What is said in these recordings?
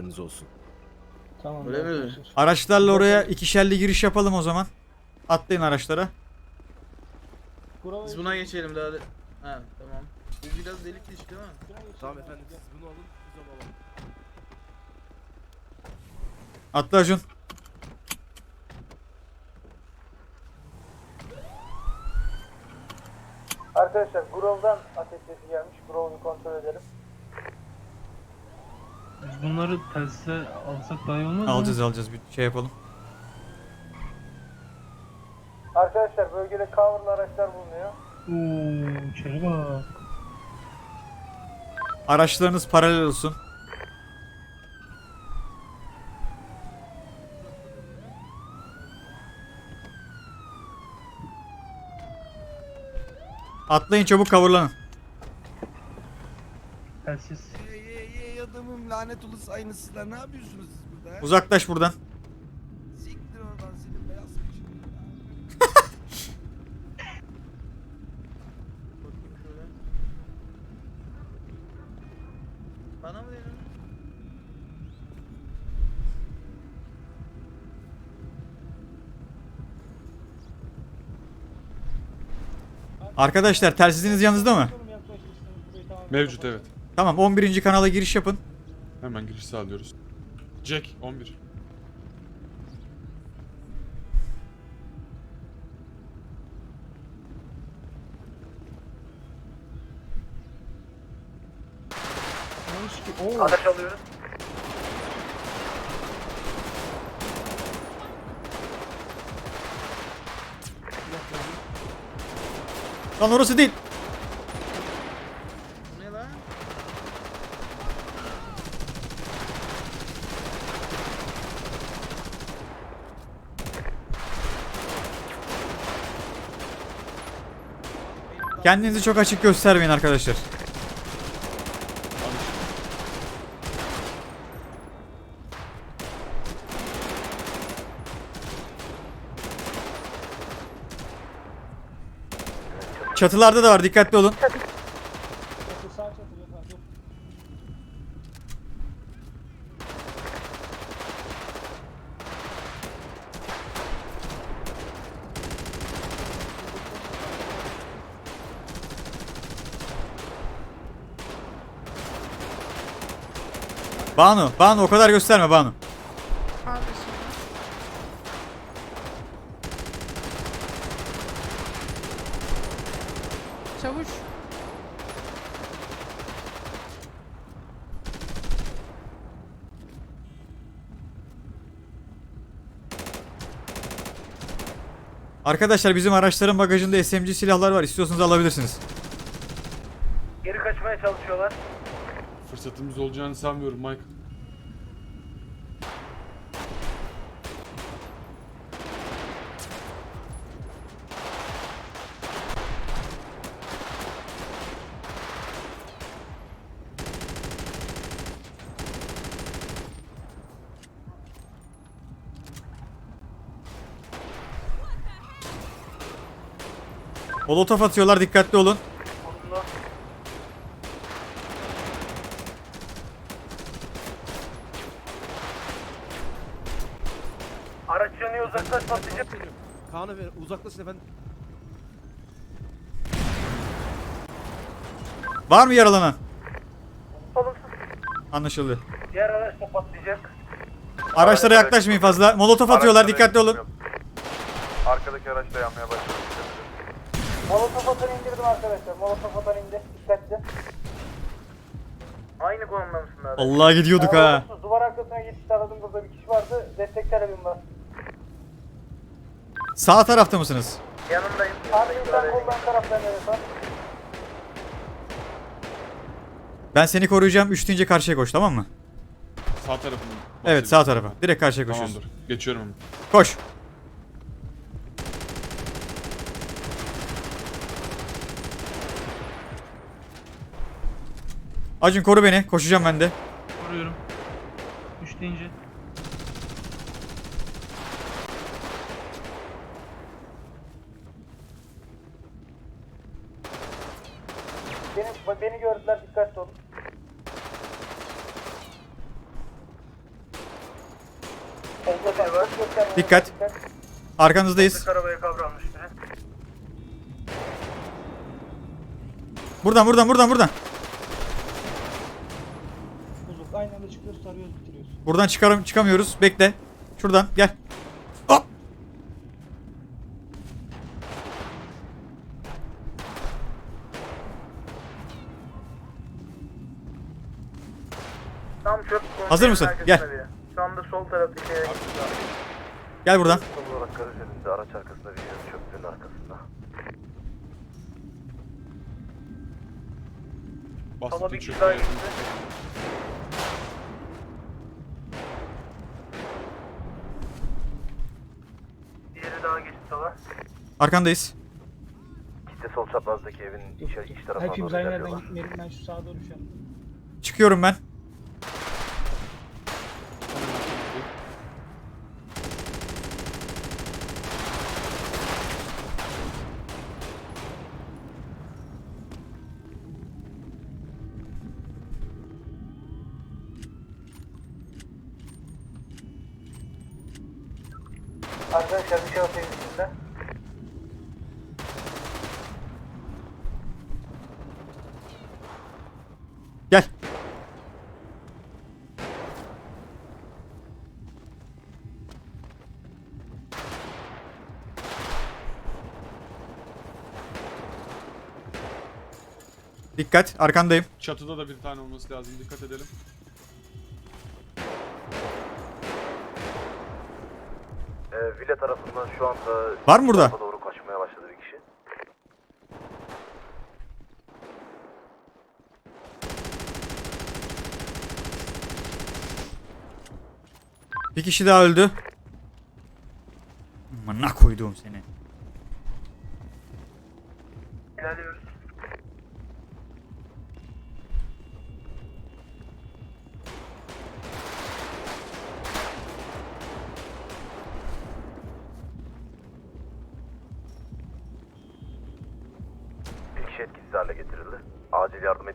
haberiniz olsun. Tamam. Öyle mi? Araçlarla oraya ikişerli giriş yapalım o zaman. Atlayın araçlara. Biz buna geçelim daha. de- Ha tamam. Bu biraz delik deşik değil mi? Tamam efendim siz bunu alın biz onu alalım. Atla Acun. Arkadaşlar Grove'dan ateş sesi gelmiş. Grove'u kontrol edelim. Bunları telsize alsak daha iyi olmaz mı? Alacağız alacağız bir şey yapalım. Arkadaşlar bölgede coverlı araçlar bulunuyor. Oo, içeri bak. Araçlarınız paralel olsun. Atlayın çabuk kavurlanın. Telsiz. Lanet olası aynısızlar ne yapıyorsunuz siz burada? Uzaklaş buradan. Siktir oradan senin beyaz saçını. Bakayım şöyle. Bana mı dedin? Arkadaşlar telsiziniz yanınızda mı? Mevcut evet. Tamam 11. kanala giriş yapın. Hemen giriş sağlıyoruz. Jack 11. Araç alıyoruz. Lan orası değil. Kendinizi çok açık göstermeyin arkadaşlar. Çatılarda da var dikkatli olun. Banu, Banu o kadar gösterme Banu. Çavuş. Arkadaşlar bizim araçların bagajında SMG silahlar var. İstiyorsanız alabilirsiniz. Geri kaçmaya çalışıyorlar. Fırsatımız olacağını sanmıyorum Michael. Molotof atıyorlar dikkatli olun. Araç yanıyor uzaklaş patlayacak. Kaan efendim uzaklaşın efendim. Var mı yaralanan? Olumsuz. Anlaşıldı. Diğer araç da patlayacak. Araçlara yaklaşmayın fazla. Molotof atıyorlar dikkatli olun. Arkadaki araç da yanmaya başladı. Molotof atanı indirdim arkadaşlar. Molotof atanı indi. Dikkatli. Aynı konumda mısın abi? Allah gidiyorduk ha. Olumsuz. Duvar arkasına geçiş aradım. Burada bir kişi vardı. Destek talebim var. Sağ tarafta mısınız? Yanındayım. Abi sen koldan taraftan var. Ben seni koruyacağım. Üç deyince karşıya koş tamam mı? Sağ tarafından. Evet sağ tarafa. Direkt karşıya Tamamdır. koşuyorsun. Geçiyorum hemen. Koş. Acun koru beni. Koşacağım ben de. Koruyorum. Üç deyince. Beni, beni gördüler. Dikkatli olun. Dikkat. Arkanızdayız. Arabaya kavranmış biri. Buradan buradan buradan buradan. Bozuk aynı anda çıkıyoruz tarıyoruz bitiriyoruz. Buradan çıkarım çıkamıyoruz. Bekle. Şuradan gel. Tam çöp Hazır mısın? Gel. biri. Şu anda sol taraftaki Gel buradan. Tam olarak garaj önünde araç arkasında bir yığın çöplüğün arkasında. Bastı Ama bir çöpü kişi daha gitti. Diğeri daha geçti sola. Arkandayız. Kitle sol çaprazdaki evin içeri iç tarafına Hepimiz doğru aynı yerden ilerliyorlar. gitmeyelim ben şu sağa doğru şu an. Çıkıyorum ben. Arkadaşlar bir şahıs evin içinde. Gel. Dikkat, arkandayım. Çatıda da bir tane olması lazım. Dikkat edelim. Ee, villa tarafından şu anda Var mı burada? tarafa doğru koşmaya başladı bir kişi. Bir kişi daha öldü. Amına koyduğum seni. İlerliyoruz.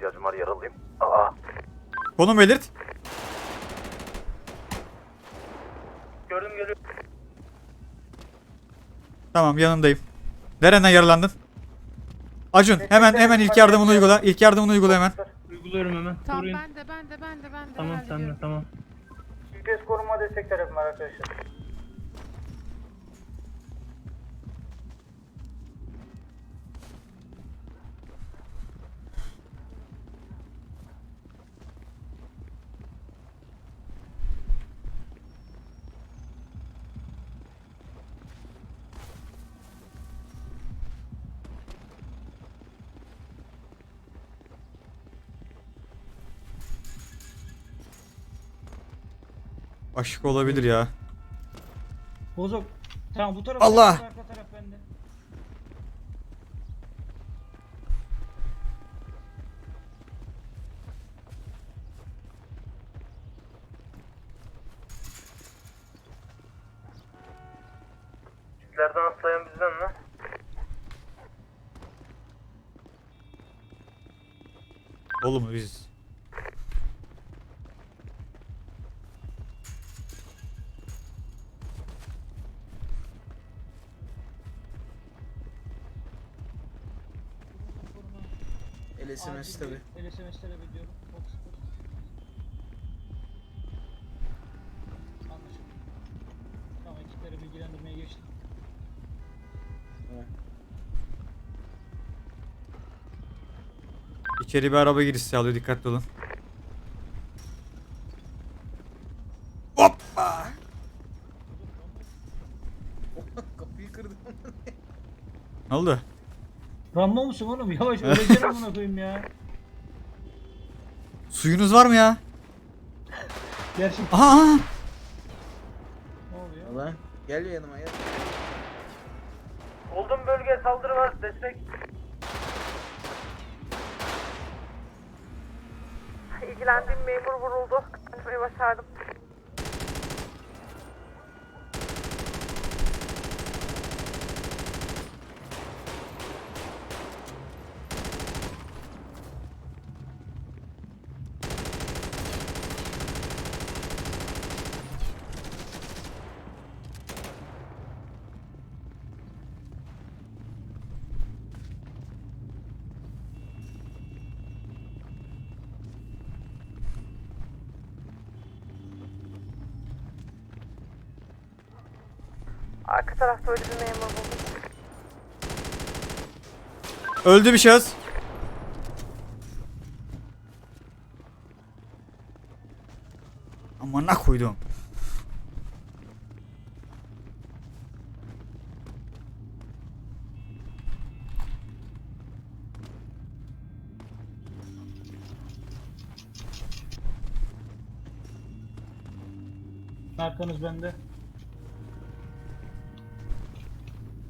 İhtiyacım var yaralıyım. Aa, Konum belirt. Gördüm geliyor. Tamam yanındayım. Nereden yaralandın? Acun hemen hemen ilk yardımını uygula. İlk yardımını uygula hemen. Uyguluyorum hemen. Tamam Koruyun. ben de ben de ben de ben de Tamam sen de tamam. GPS koruma destek tarafım arkadaşlar. Aşık olabilir ya. Bozuk. Tamam bu taraf Allah! bu arka taraf bende. Çiftlerden atlayan bizden mi? Oğlum biz. LSMS tabi. LSMS'lere biliyorum. Çok sıfır. Anlaşıldı. Tamam ekipleri bilgilendirmeye geçtim. İçeri bir araba girişi sağlıyor dikkatli olun. Hoppa! Kapıyı kırdım. Ne oldu? Rambo musun oğlum? Yavaş öleceksin amına koyayım ya. Suyunuz var mı ya? Gerçekten Aha! aha! ne oluyor? Valla gel yanıma gel. Oldum bölge saldırı var destek. İlgilendiğim memur vuruldu. Kaçmayı başardım. Arka tarafta öyle bir memur buldum. Öldü bir şahıs. Amına koydum. Arkanız bende.